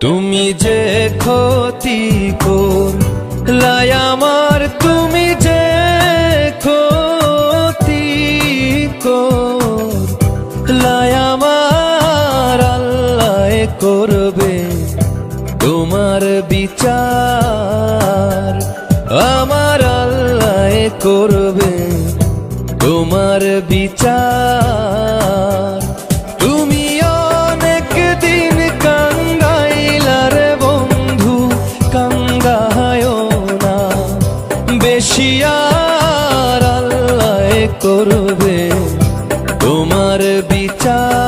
তুমি যে ক্ষতি করলাই আমার তুমি যে ক্ষতি করলাই তোমার বিচার আমার আল্লাহ করবে। তোমার বিচার। তুমি অনেক দিন কাঙ্গাইলার বন্ধু কাঙ্গায় না। বেশি আর আল্লাহ করবে। তোমার বিচার।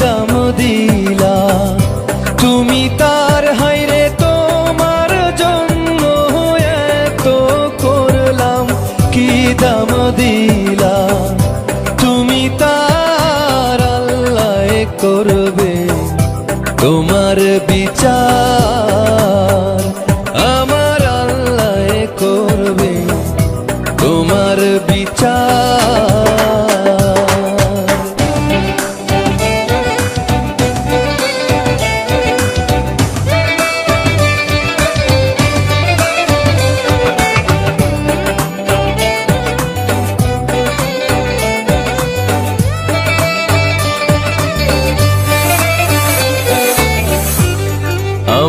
কি দিলা। তুমি তার হাইরে তোমার জন্য এত করলাম, কি দাম দিলা? তুমি তার আল্লাহ করবে তোমার বিচার। আমার আল্লাহ করবে তোমার বিচার।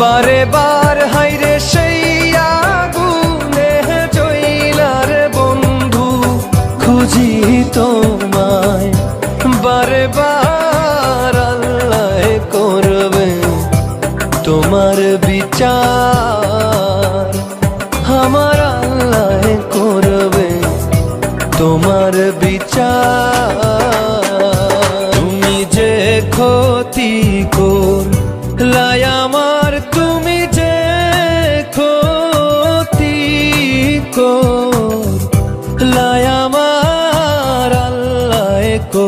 বারে বার হাইরে সেই আগুনে জইলার বন্ধু, খুঁজি তোমায় বারে বার আল্লাহ করবে তোমার বিচার। আমার আল্লাহ করবে তোমার বিচার। তুমি যে ক্ষতি করলাই আমার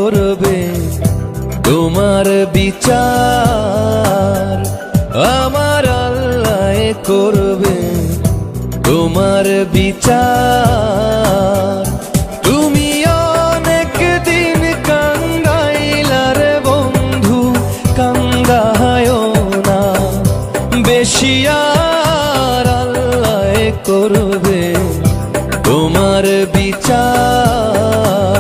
করবে তোমার বিচার। আমার আল্লাহ করবে তোমার বিচার। তুমি অনেক দিন কাঙ্গাইলার বন্ধু কাঙ্গায় না। বেশি আর আল্লাহ করবে তোমার বিচার।